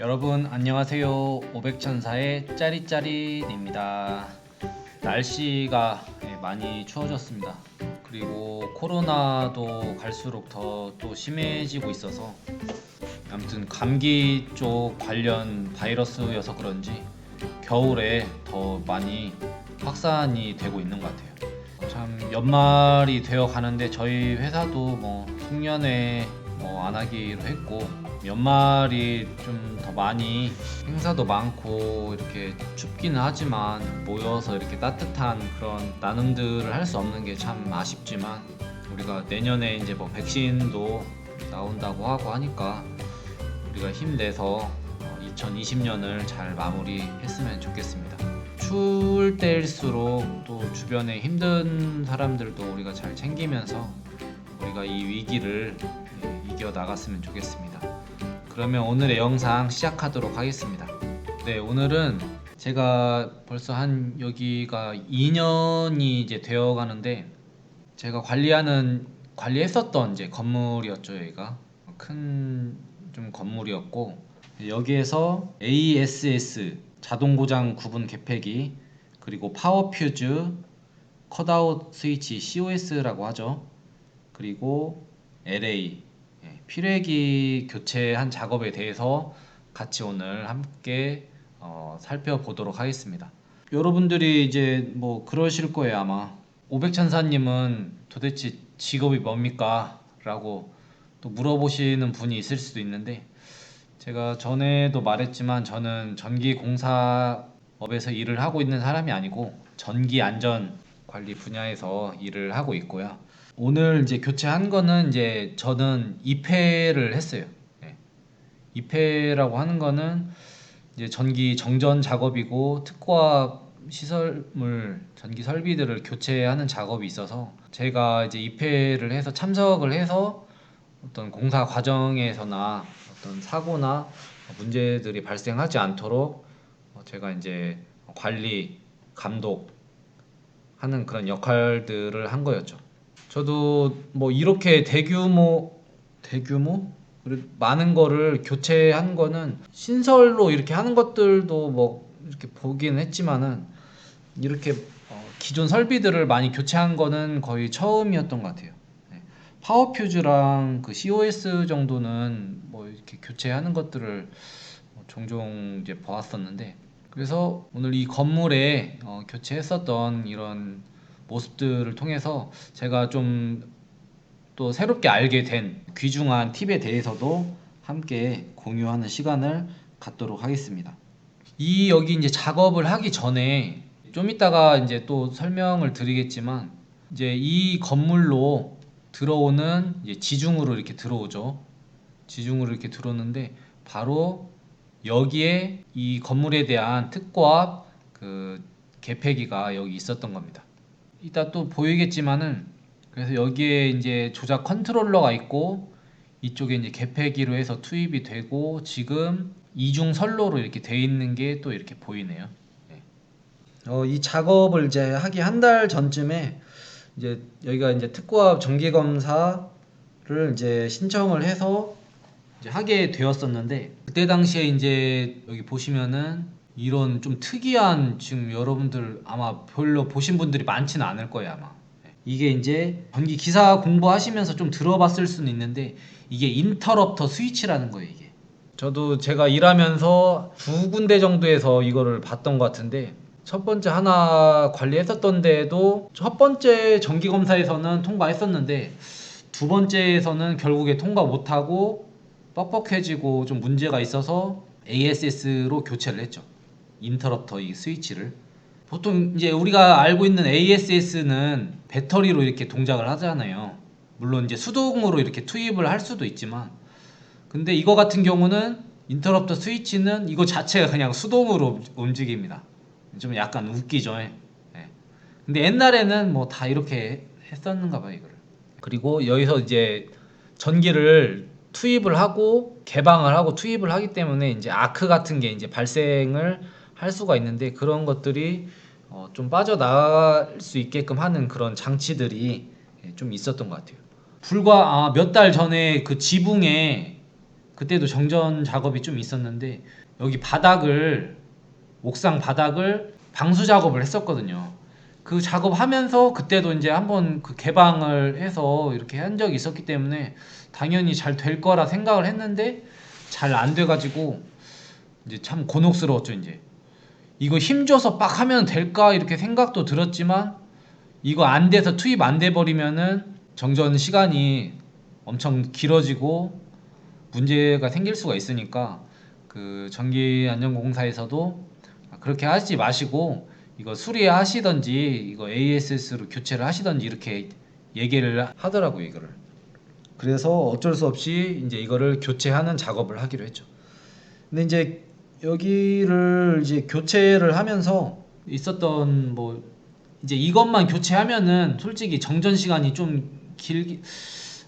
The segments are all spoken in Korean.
여러분 안녕하세요. 500천사의 짜릿짜릿입니다. 날씨가 예, 많이 추워졌습니다. 그리고 코로나도 갈수록 더 또 심해지고 있어서 아무튼 감기 쪽 관련 바이러스여서 그런지 겨울에 더 많이 확산이 되고 있는 것 같아요. 참 연말이 되어 가는데 저희 회사도 뭐 송년회 뭐 안 하기로 했고 연말이 좀 더 많이 행사도 많고 이렇게 춥기는 하지만 모여서 이렇게 따뜻한 그런 나눔들을 할 수 없는 게 참 아쉽지만 우리가 내년에 이제 뭐 백신도 나온다고 하고 하니까 우리가 힘내서 2020년을 잘 마무리했으면 좋겠습니다. 추울 때일수록 또 주변에 힘든 사람들도 우리가 잘 챙기면서 우리가 이 위기를 예, 이겨 나갔으면 좋겠습니다. 그러면 오늘의 영상 시작하도록 하겠습니다. 네, 오늘은 제가 벌써 한 여기가 2년이 이제 되어 가는데 제가 관리하는 관리했었던 이제 건물이었죠, 여기가. 큰 좀 건물이었고 여기에서 ASS 자동 고장 구분 개폐기 그리고 파워 퓨즈 컷아웃 스위치 COS라고 하죠. 그리고 LA 예, 필요기 교체한 작업에 대해서 같이 오늘 함께 어, 살펴보도록 하겠습니다. 여러분들이 이제 뭐 그러실 거예요 아마 500천사님은 도대체 직업이 뭡니까? 라고 또 물어보시는 분이 있을 수도 있는데 제가 전에도 말했지만 저는 전기공사업에서 일을 하고 있는 사람이 아니고 전기 안전 관리 분야에서 일을 하고 있고요. 오늘 이제 교체한 거는 이제 저는 입회를 했어요. 네. 입회라고 하는 거는 이제 전기 정전 작업이고 특과 시설물 전기 설비들을 교체하는 작업이 있어서 제가 이제 입회를 해서 참석을 해서 어떤 공사 과정에서나 어떤 사고나 문제들이 발생하지 않도록 어, 제가 이제 관리 감독 하는 그런 역할들을 한 거였죠. 저도 뭐 이렇게 대규모 대규모 많은 거를 교체한 거는 신설로 이렇게 하는 것들도 뭐 이렇게 보긴 했지만은 이렇게 어, 기존 설비들을 많이 교체한 거는 거의 처음이었던 것 같아요. 네. 파워 퓨즈랑 그 COS 정도는 뭐 이렇게 교체하는 것들을 뭐 종종 이제 보았었는데 그래서 오늘 이 건물에 어, 교체했었던 이런 모습들을 통해서 제가 좀 또 새롭게 알게 된 귀중한 팁에 대해서도 함께 공유하는 시간을 갖도록 하겠습니다. 이 여기 이제 작업을 하기 전에 좀 이따가 이제 또 설명을 드리겠지만 이제 이 건물로 들어오는 지중으로 이렇게 들어오죠. 지중으로 이렇게 들어오는데 바로 여기에 이 건물에 대한 특과 그 개폐기가 여기 있었던 겁니다. 이따 또 보이겠지만은 그래서 여기에 이제 조작 컨트롤러가 있고 이쪽에 이제 개폐기로 해서 투입이 되고 지금 이중 선로로 이렇게 돼 있는 게 또 이렇게 보이네요. 네. 어, 이 작업을 이제 하기 한 달 전쯤에 이제 여기가 이제 특고압 정기 검사를 이제 신청을 해서 이제 하게 되었었는데 그때 당시에 이제 여기 보시면은 이런 좀 특이한 지금 여러분들 아마 별로 보신 분들이 많지는 않을 거예요 아마 이게 이제 전기 기사 공부하시면서 좀 들어봤을 수는 있는데 이게 인터럽터 스위치라는 거예요 이게 저도 제가 일하면서 두 군데 정도에서 이거를 봤던 것 같은데 첫 번째 하나 관리했었던 데도 첫 번째 정기 검사에서는 통과했었는데 두 번째에서는 결국에 통과 못하고 뻑뻑해지고 좀 문제가 있어서 ASS로 교체를 했죠. 인터럽터 이 스위치를. 보통 이제 우리가 알고 있는 ASS는 배터리로 이렇게 동작을 하잖아요. 물론 이제 수동으로 이렇게 투입을 할 수도 있지만 근데 이거 같은 경우는 인터럽터 스위치는 이거 자체가 그냥 수동으로 움직입니다. 좀 약간 웃기죠. 예. 근데 옛날에는 뭐 다 이렇게 했었는가 봐요, 이거를. 그리고 여기서 이제 전기를 투입을 하고 개방을 하고 투입을 하기 때문에 이제 아크 같은 게 이제 발생을 할 수가 있는데 그런 것들이 어, 좀 빠져나갈 수 있게끔 하는 그런 장치들이 예, 좀 있었던 것 같아요. 불과 아, 몇 달 전에 그 지붕에 그때도 정전 작업이 좀 있었는데 여기 바닥을 옥상 바닥을 방수 작업을 했었거든요. 그 작업하면서 그때도 이제 한번 그 개방을 해서 이렇게 한 적이 있었기 때문에 당연히 잘 될 거라 생각을 했는데 잘 안 돼가지고 이제 참 곤혹스러웠죠 이제 이거 힘줘서 빡 하면 될까? 이렇게 생각도 들었지만 이거 안 돼서 투입 안 돼 버리면은 정전 시간이 엄청 길어지고 문제가 생길 수가 있으니까 그 전기 안전공사에서도 그렇게 하지 마시고 이거 수리하시던지 이거 ASS로 교체를 하시던지 이렇게 얘기를 하더라고요 이거를. 그래서 어쩔 수 없이 이제 이거를 교체하는 작업을 하기로 했죠. 근데 이제 여기를 이제 교체를 하면서 있었던 뭐 이제 이것만 교체하면은 솔직히 정전 시간이 좀 길기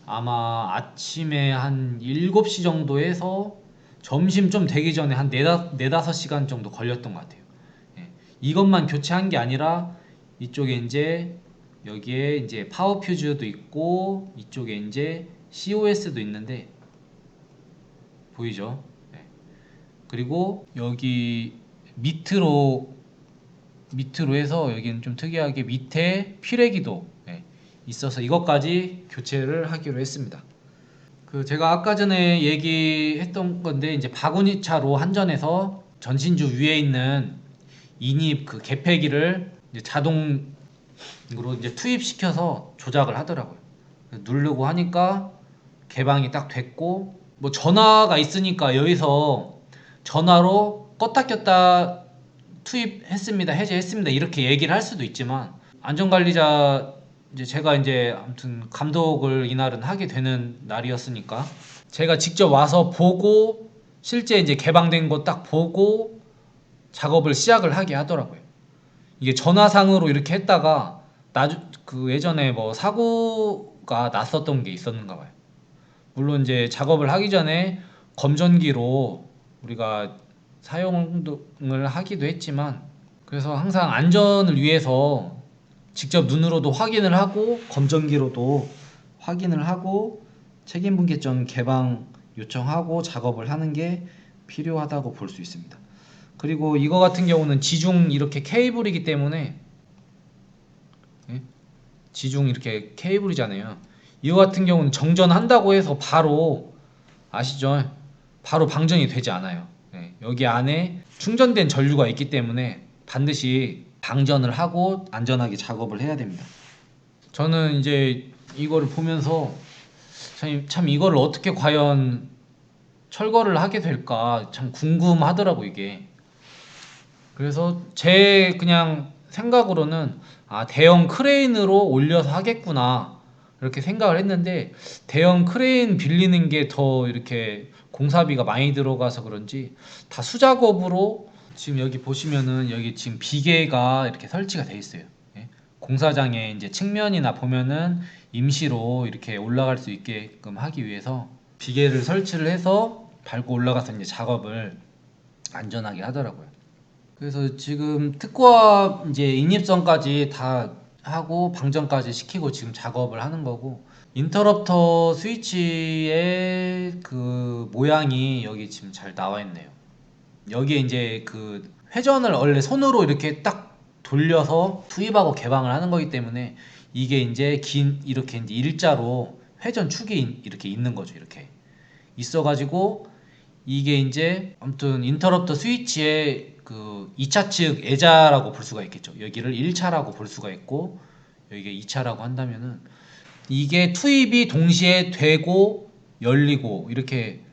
아마 아침에 한 7시 정도 해서 점심 좀 되기 전에 한 4, 4-5시간 정도 걸렸던 것 같아요. 예. 이것만 교체한 게 아니라 이쪽에 이제 여기에 이제 파워 퓨즈도 있고 이쪽에 이제 COS도 있는데 보이죠? 네. 그리고 여기 밑으로 밑으로 해서 여기는 좀 특이하게 밑에 피레기도 예, 있어서 이것까지 교체를 하기로 했습니다. 그 제가 아까 전에 얘기했던 건데 이제 바구니 차로 한전에서 전신주 위에 있는 인입 그 개폐기를 이제 자동으로 이제 투입시켜서 조작을 하더라고요. 누르고 하니까 개방이 딱 됐고 뭐 전화가 있으니까 여기서 전화로 껐다 꼈다 투입했습니다 해제했습니다 이렇게 얘기를 할 수도 있지만 안전관리자 이제 제가 이제 아무튼 감독을 이날은 하게 되는 날이었으니까 제가 직접 와서 보고 실제 이제 개방된 거 딱 보고 작업을 시작을 하게 하더라고요. 이게 전화상으로 이렇게 했다가 나주 그 예전에 뭐 사고가 났었던 게 있었는가 봐요. 물론 이제 작업을 하기 전에 검전기로 우리가 사용을 하기도 했지만 그래서 항상 안전을 위해서 직접 눈으로도 확인을 하고 검전기로도 확인을 하고 책임분계점 개방 요청하고 작업을 하는 게 필요하다고 볼 수 있습니다. 그리고 이거 같은 경우는 지중 이렇게 케이블이기 때문에 예? 지중 이렇게 케이블이잖아요. 이거 같은 경우는 정전한다고 해서 바로 아시죠? 바로 방전이 되지 않아요. 예, 여기 안에 충전된 전류가 있기 때문에 반드시 방전을 하고 안전하게 작업을 해야 됩니다. 저는 이제 이거를 보면서 참, 참 이거를 어떻게 과연 철거를 하게 될까 참 궁금하더라고 이게. 그래서 제 그냥 생각으로는 아 대형 크레인으로 올려서 하겠구나 이렇게 생각을 했는데 대형 크레인 빌리는 게 더 이렇게 공사비가 많이 들어가서 그런지 다 수작업으로 지금 여기 보시면은 여기 지금 비계가 이렇게 설치가 돼 있어요. 예? 공사장에 이제 측면이나 보면은 임시로 이렇게 올라갈 수 있게끔 하기 위해서 비계를 설치를 해서 밟고 올라가서 이제 작업을 안전하게 하더라고요. 그래서 지금 특과 이제 인입선까지 다 하고 방전까지 시키고 지금 작업을 하는 거고 인터럽터 스위치의 그 모양이 여기 지금 잘 나와 있네요. 여기에 이제 그 회전을 원래 손으로 이렇게 딱 돌려서 투입하고 개방을 하는 거기 때문에 이게 이제 긴 이렇게 이제 일자로 회전 축이 이렇게 있는 거죠. 이렇게 있어 가지고 이게 이제 아무튼 인터럽터 스위치의 그 2차 측 애자라고 볼 수가 있겠죠. 여기를 1차라고 볼 수가 있고 여기가 2차라고 한다면은 이게 투입이 동시에 되고 열리고 이렇게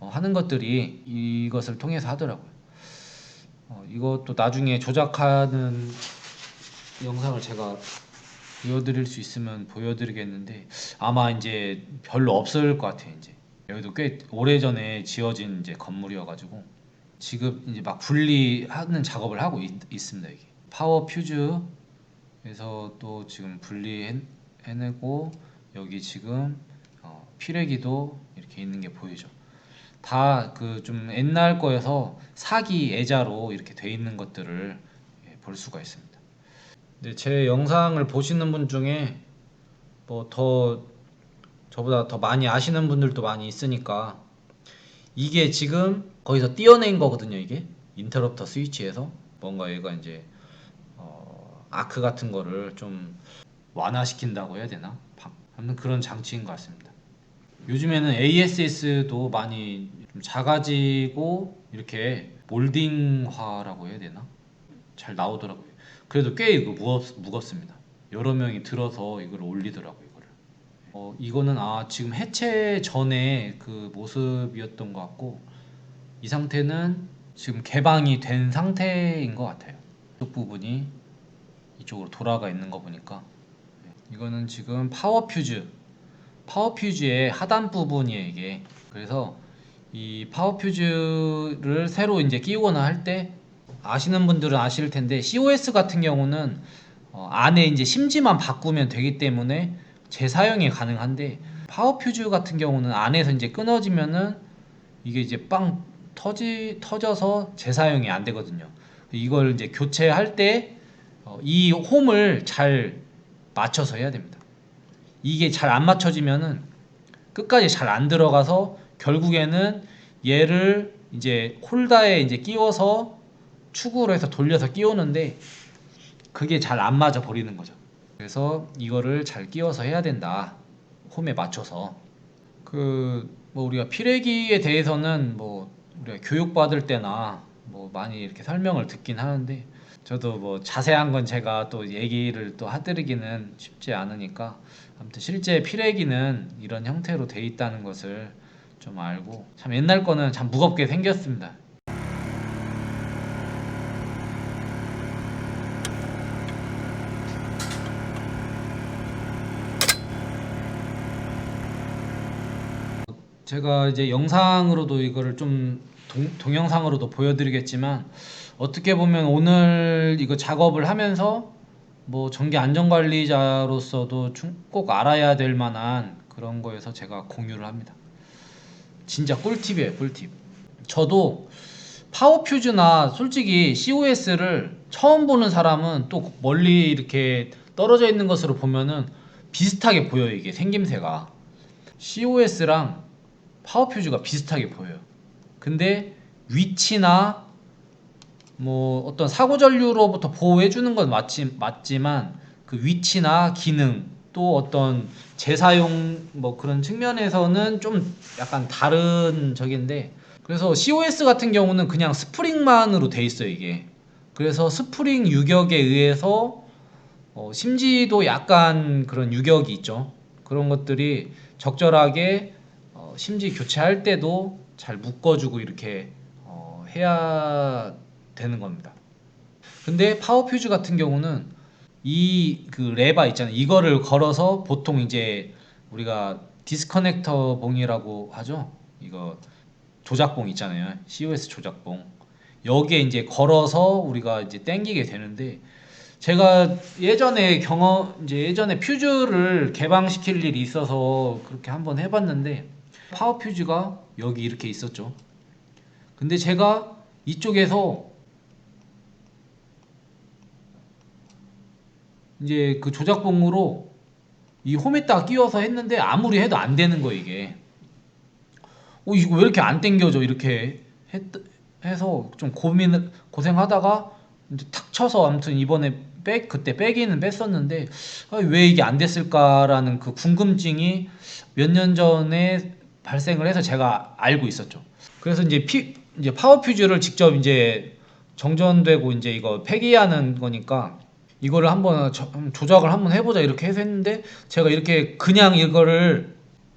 어, 하는 것들이 이것을 통해서 하더라고요. 어, 이것도 나중에 조작하는 영상을 제가 보여드릴 수 있으면 보여드리겠는데 아마 이제 별로 없을 것 같아요. 이제 여기도 꽤 오래 전에 지어진 이제 건물이어가지고 지금 이제 막 분리하는 작업을 하고 있, 습니다 이게 파워 퓨즈에서 또 지금 분리해내고 여기 지금 어, 피레기도 이렇게 있는 게 보이죠. 다 그 좀 옛날 거여서 사기 애자로 이렇게 돼 있는 것들을 예, 볼 수가 있습니다. 근데 제 영상을 보시는 분 중에 뭐 더 저보다 더 많이 아시는 분들도 많이 있으니까 이게 지금 거기서 띄어낸 거거든요 이게 인터럽터 스위치에서 뭔가 얘가 이제 어, 아크 같은 거를 좀 완화시킨다고 해야 되나? 바- 아무튼 그런 장치인 것 같습니다. 요즘에는 ASS도 많이 좀 작아지고 이렇게 몰딩화라고 해야 되나? 잘 나오더라고요. 그래도 꽤 이거 무겁, 무겁습니다. 여러 명이 들어서 이걸 올리더라고요. 이거를. 어, 이거는 아 지금 해체 전에 그 모습이었던 것 같고 이 상태는 지금 개방이 된 상태인 것 같아요. 이쪽 부분이 이쪽으로 돌아가 있는 거 보니까. 이거는 지금 파워 퓨즈 파워 퓨즈의 하단 부분이에요 이게. 그래서 이 파워 퓨즈를 새로 이제 끼우거나 할 때 아시는 분들은 아실 텐데 COS 같은 경우는 어, 안에 이제 심지만 바꾸면 되기 때문에 재사용이 가능한데 파워 퓨즈 같은 경우는 안에서 이제 끊어지면은 이게 이제 빵 터지 터져서 재사용이 안 되거든요. 이걸 이제 교체할 때 어, 이 홈을 잘 맞춰서 해야 됩니다. 이게 잘 안 맞춰지면은 끝까지 잘 안 들어가서 결국에는 얘를 이제 홀다에 이제 끼워서 축으로 해서 돌려서 끼우는데 그게 잘 안 맞아 버리는 거죠. 그래서 이거를 잘 끼워서 해야 된다. 홈에 맞춰서. 그 뭐 우리가 피레기에 대해서는 뭐 우리가 교육 받을 때나 뭐 많이 이렇게 설명을 듣긴 하는데 저도 뭐 자세한 건 제가 또 얘기를 또 하드리기는 쉽지 않으니까 아무튼 실제 피레기는 이런 형태로 돼 있다는 것을 좀 알고 참 옛날 거는 참 무겁게 생겼습니다. 제가 이제 영상으로도 이거를 좀 동, 동영상으로도 보여드리겠지만 어떻게 보면 오늘 이거 작업을 하면서 뭐 전기 안전관리자로서도 충- 꼭 알아야 될 만한 그런 거에서 제가 공유를 합니다. 진짜 꿀팁이에요, 꿀팁. 저도 파워 퓨즈나 솔직히 COS를 처음 보는 사람은 또 멀리 이렇게 떨어져 있는 것으로 보면은 비슷하게 보여요, 이게 생김새가. COS랑 파워 퓨즈가 비슷하게 보여요. 근데 위치나 뭐 어떤 사고 전류로부터 보호해 주는 건 맞지, 맞지만 그 위치나 기능 또 어떤 재사용 뭐 그런 측면에서는 좀 약간 다른 적인데 그래서 COS 같은 경우는 그냥 스프링만으로 돼 있어요 이게 그래서 스프링 유격에 의해서 어, 심지도 약간 그런 유격이 있죠 그런 것들이 적절하게 어, 심지 교체할 때도 잘 묶어주고 이렇게 어, 해야 되는 겁니다. 근데 파워 퓨즈 같은 경우는 이 그 레바 있잖아요. 이거를 걸어서 보통 이제 우리가 디스커넥터 봉이라고 하죠. 이거 조작봉 있잖아요. COS 조작봉. 여기에 이제 걸어서 우리가 이제 땡기게 되는데 제가 예전에 경험 이제 예전에 퓨즈를 개방시킬 일이 있어서 그렇게 한번 해봤는데 파워 퓨즈가 여기 이렇게 있었죠. 근데 제가 이쪽에서 이제 그 조작봉으로 이 홈에다가 끼워서 했는데 아무리 해도 안 되는 거 이게. 어 이거 왜 이렇게 안 땡겨져 이렇게 했, 해서 좀 고민을 고생하다가 이제 탁 쳐서 아무튼 이번에 백 그때 빼기는 뺐었는데 아, 왜 이게 안 됐을까라는 그 궁금증이 몇 년 전에 발생을 해서 제가 알고 있었죠. 그래서 이제 피 이제 파워 퓨즈를 직접 이제 정전되고 이제 이거 폐기하는 거니까 이거를 한번 저- 조작을 한번 해보자 이렇게 해서 했는데 제가 이렇게 그냥 이거를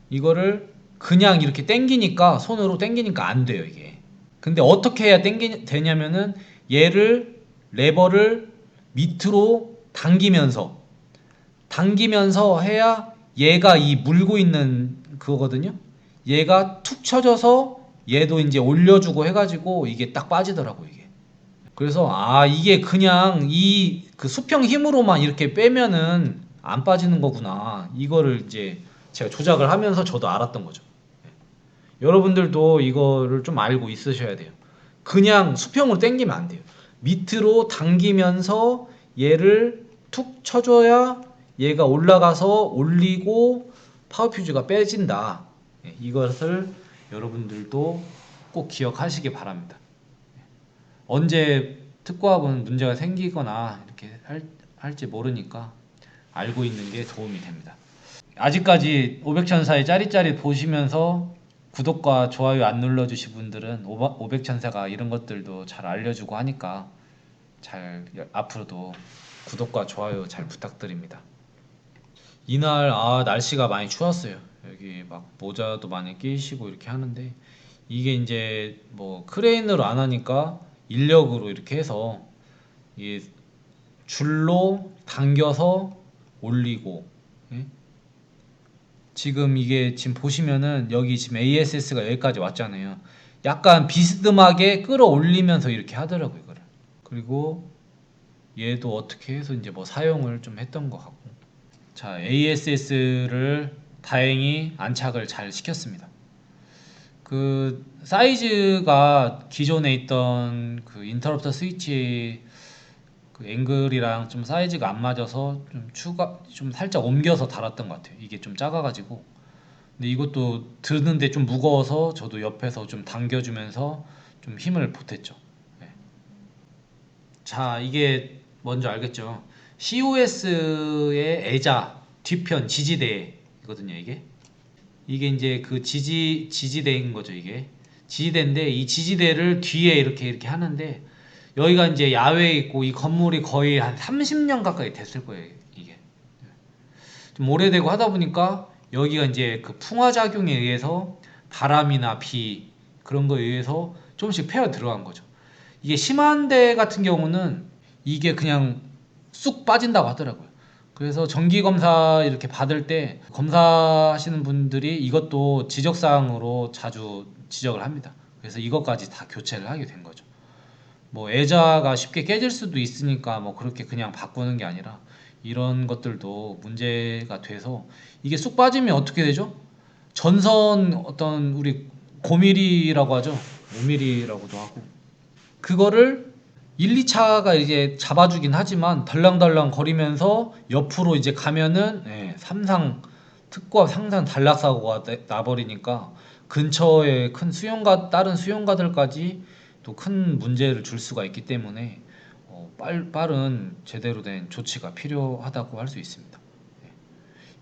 이거를 그냥 이렇게 당기니까 손으로 당기니까 안 돼요 이게. 근데 어떻게 해야 당기 되냐면은 얘를 레버를 밑으로 당기면서 당기면서 해야 얘가 이 물고 있는 그거거든요. 얘가 툭 쳐져서 얘도 이제 올려주고 해가지고 이게 딱 빠지더라고 이게. 그래서 아 이게 그냥 이 그 수평 힘으로만 이렇게 빼면은 안 빠지는 거구나. 이거를 이제 제가 조작을 하면서 저도 알았던 거죠. 여러분들도 이거를 좀 알고 있으셔야 돼요. 그냥 수평으로 당기면 안 돼요. 밑으로 당기면서 얘를 툭 쳐줘야 얘가 올라가서 올리고 파워퓨즈가 빼진다. 예, 이것을 여러분들도 꼭 기억하시기 바랍니다. 언제 특고합은 문제가 생기거나 이렇게 할, 할지 모르니까 알고 있는 게 도움이 됩니다. 아직까지 500천사의 짜릿짜릿 보시면서 구독과 좋아요 안 눌러주신 분들은 500천사가 이런 것들도 잘 알려주고 하니까 잘 앞으로도 구독과 좋아요 잘 부탁드립니다. 이날 아 날씨가 많이 추웠어요. 여기 막 모자도 많이 끼시고 이렇게 하는데 이게 이제 뭐 크레인으로 안 하니까 인력으로 이렇게 해서 이 줄로 당겨서 올리고 예? 지금 이게 지금 보시면은 여기 지금 ASS가 여기까지 왔잖아요. 약간 비스듬하게 끌어올리면서 이렇게 하더라고요, 이거를. 그리고 얘도 어떻게 해서 이제 뭐 사용을 좀 했던 것 같고. 자, ASS를 다행히 안착을 잘 시켰습니다. 그 사이즈가 기존에 있던 그 인터럽터 스위치 그 앵글이랑 좀 사이즈가 안 맞아서 좀 추가 좀 살짝 옮겨서 달았던 것 같아요. 이게 좀 작아가지고. 근데 이것도 드는데 좀 무거워서 저도 옆에서 좀 당겨주면서 좀 힘을 보탰죠. 네. 자, 이게 뭔지 알겠죠? COS의 애자 뒤편 지지대 거든요, 이게. 이게 이제 그 지지 지지대인 거죠, 이게. 지지대인데 이 지지대를 뒤에 이렇게 이렇게 하는데 여기가 이제 야외에 있고 이 건물이 거의 한 30년 가까이 됐을 거예요, 이게. 좀 오래되고 하다 보니까 여기가 이제 그 풍화 작용에 의해서 바람이나 비 그런 거에 의해서 조금씩 패어 들어간 거죠. 이게 심한 데 같은 경우는 이게 그냥 쑥 빠진다고 하더라고요. 그래서 정기 검사 이렇게 받을 때 검사하시는 분들이 이것도 지적 사항으로 자주 지적을 합니다. 그래서 이것까지 다 교체를 하게 된 거죠. 뭐 애자가 쉽게 깨질 수도 있으니까 뭐 그렇게 그냥 바꾸는 게 아니라 이런 것들도 문제가 돼서 이게 쑥 빠지면 어떻게 되죠? 전선 어떤 우리 5mm라고 하죠. 5mm라고도 하고 그거를 1, 2차가 이제 잡아주긴 하지만 덜랑덜랑 거리면서 옆으로 이제 가면은 예, 삼상 특과 상상 단락 사고가 나- 나버리니까 근처에 큰 수용가 다른 수용가들까지 또 큰 문제를 줄 수가 있기 때문에 어, 빨, 빠른 제대로 된 조치가 필요하다고 할 수 있습니다. 예.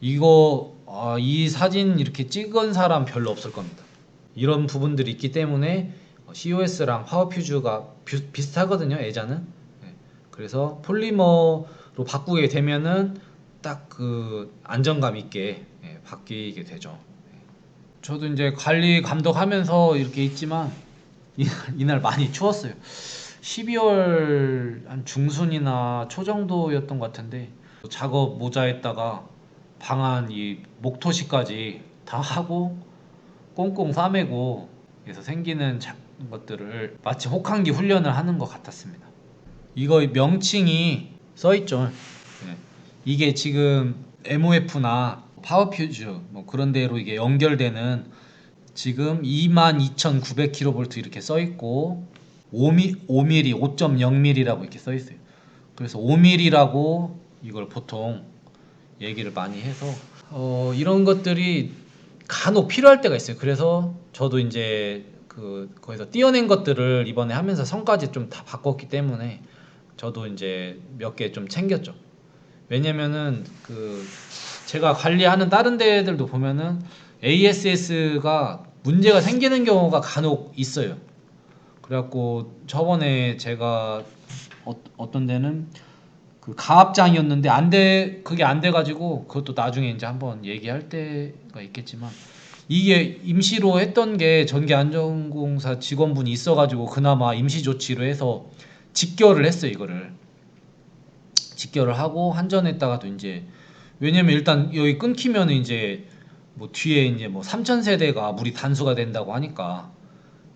이거 아, 이 사진 이렇게 찍은 사람 별로 없을 겁니다. 이런 부분들이 있기 때문에 어, COS랑 파워퓨즈가 비, 비슷하거든요. 애자는. 예. 그래서 폴리머로 바꾸게 되면은 딱 그 안정감 있게 예, 바뀌게 되죠. 예. 저도 이제 관리 감독하면서 이렇게 있지만 이- 이날 많이 추웠어요. 12월 한 중순이나 초 정도였던 것 같은데 작업 모자에다가 방안 이 목토시까지 다 하고 꽁꽁 싸매고 그래서 생기는 자- 것들을 마치 혹한기 훈련을 하는 것 같았습니다. 이거 명칭이 써 있죠. 네. 이게 지금 MOF나 파워퓨즈 뭐 그런 데로 이게 연결되는 지금 22,900kV 이렇게 써 있고 5mm, 5mm, 5.0mm라고 이렇게 써 있어요. 그래서 5mm라고 이걸 보통 얘기를 많이 해서 어, 이런 것들이 간혹 필요할 때가 있어요. 그래서 저도 이제 그 거기서 띄어낸 것들을 이번에 하면서 성까지 좀 다 바꿨기 때문에 저도 이제 몇 개 좀 챙겼죠. 왜냐면은 그 제가 관리하는 다른 데들도 보면은 ASS가 문제가 생기는 경우가 간혹 있어요. 그래갖고 저번에 제가 어, 어떤 데는 그 가압장이었는데 안 돼 그게 안 돼가지고 그것도 나중에 이제 한번 얘기할 때가 있겠지만 이게 임시로 했던 게 전기 안전공사 직원분이 있어가지고 그나마 임시 조치로 해서 직결을 했어요 이거를 직결을 하고 한전했다가도 이제 왜냐면 일단 여기 끊기면 이제 뭐 뒤에 이제 뭐 3천 세대가 물이 단수가 된다고 하니까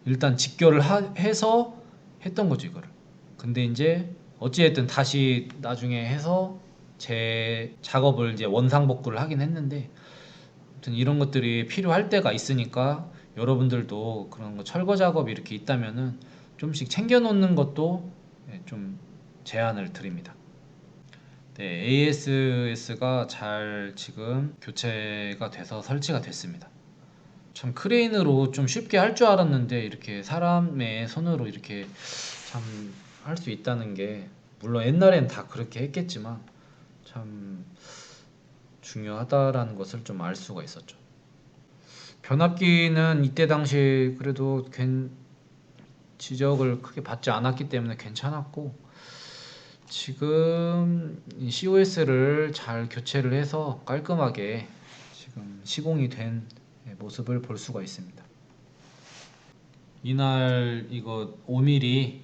일단 직결을 하, 해서 했던 거죠 이거를. 근데 이제 어찌됐든 다시 나중에 해서 제 작업을 이제 원상복구를 하긴 했는데 아무튼 이런 것들이 필요할 때가 있으니까 여러분들도 그런 거 철거 작업이 이렇게 있다면은 좀씩 챙겨 놓는 것도 예, 좀 제안을 드립니다. 네, ASS가 잘 지금 교체가 돼서 설치가 됐습니다. 참 크레인으로 좀 쉽게 할 줄 알았는데 이렇게 사람의 손으로 이렇게 참 할 수 있다는 게 물론 옛날엔 다 그렇게 했겠지만 참 중요하다라는 것을 좀 알 수가 있었죠. 변압기는 이때 당시 그래도 괜 지적을 크게 받지 않았기 때문에 괜찮았고 지금 COS를 잘 교체를 해서 깔끔하게 지금 시공이 된 모습을 볼 수가 있습니다. 이날 이거 5mm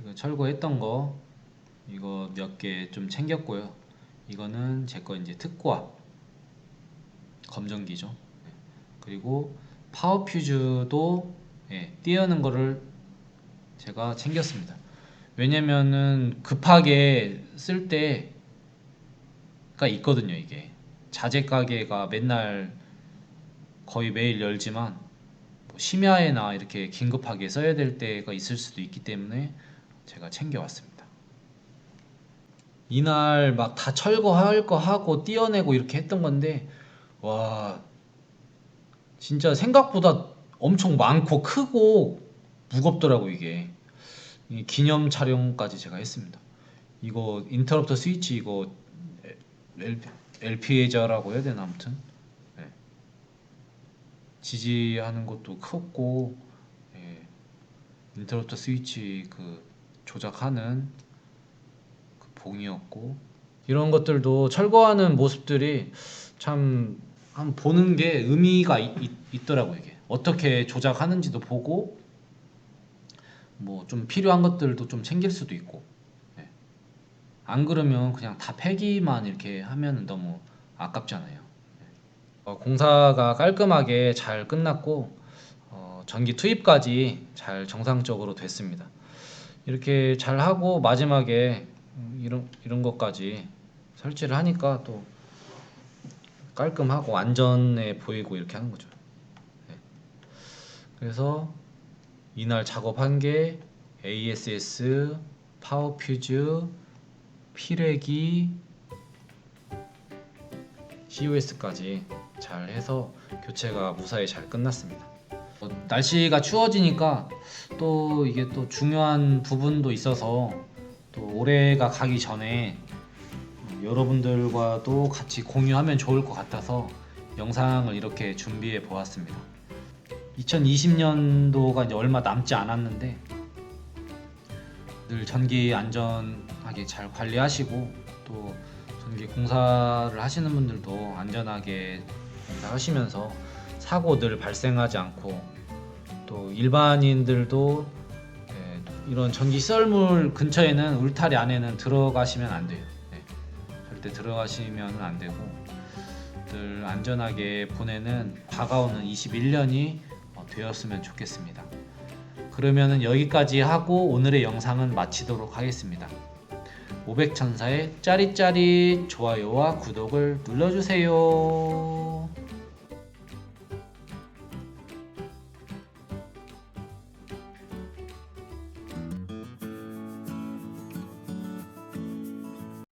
이거 철거했던 거 이거 몇 개 좀 챙겼고요. 이거는 제 거 이제 특과 검정기죠. 네. 그리고 파워 퓨즈도 예, 띄우는 거를 제가 챙겼습니다. 왜냐면은 급하게 쓸 때가 있거든요, 이게. 자재 가게가 맨날 거의 매일 열지만 뭐 심야에나 이렇게 긴급하게 써야 될 때가 있을 수도 있기 때문에 제가 챙겨왔습니다. 이날 막 다 철거할 거 하고 띄어내고 이렇게 했던 건데 와 진짜 생각보다 엄청 많고 크고 무겁더라고 이게 이 기념 촬영까지 제가 했습니다. 이거 인터럽터 스위치 이거 LPA자라고 해야 되나 아무튼 네. 지지하는 것도 컸고 예. 인터럽터 스위치 그 조작하는 그 봉이었고 이런 것들도 철거하는 모습들이 참 한번 보는 게 의미가 있, 있 더라고 이게 어떻게 조작하는지도 보고 뭐 좀 필요한 것들도 좀 챙길 수도 있고 예. 안 그러면 그냥 다 폐기만 이렇게 하면 너무 아깝잖아요. 어, 공사가 깔끔하게 잘 끝났고 어, 전기 투입까지 잘 정상적으로 됐습니다. 이렇게 잘 하고 마지막에 음, 이런 이런 것까지 설치를 하니까 또 깔끔하고 안전해 보이고 이렇게 하는 거죠. 네. 그래서 이날 작업한 게 ASS, 파워 퓨즈, 피레기, COS까지 잘 해서 교체가 무사히 잘 끝났습니다. 어, 날씨가 추워지니까 또 이게 또 중요한 부분도 있어서 또 올해가 가기 전에 여러분들과도 같이 공유하면 좋을 것 같아서 영상을 이렇게 준비해 보았습니다. 2020년도가 이제 얼마 남지 않았는데 늘 전기 안전하게 잘 관리하시고 또 전기 공사를 하시는 분들도 안전하게 하시면서 사고 늘 발생하지 않고 또 일반인들도 예, 이런 전기 썰물 근처에는 울타리 안에는 들어가시면 안 돼요. 네, 절대 들어가시면 안 되고 늘 안전하게 보내는 다가오는 21년이 되었으면 좋겠습니다. 그러면은 여기까지 하고 오늘의 영상은 마치도록 하겠습니다. 500천사의 짜릿짜릿 좋아요와 구독을 눌러주세요.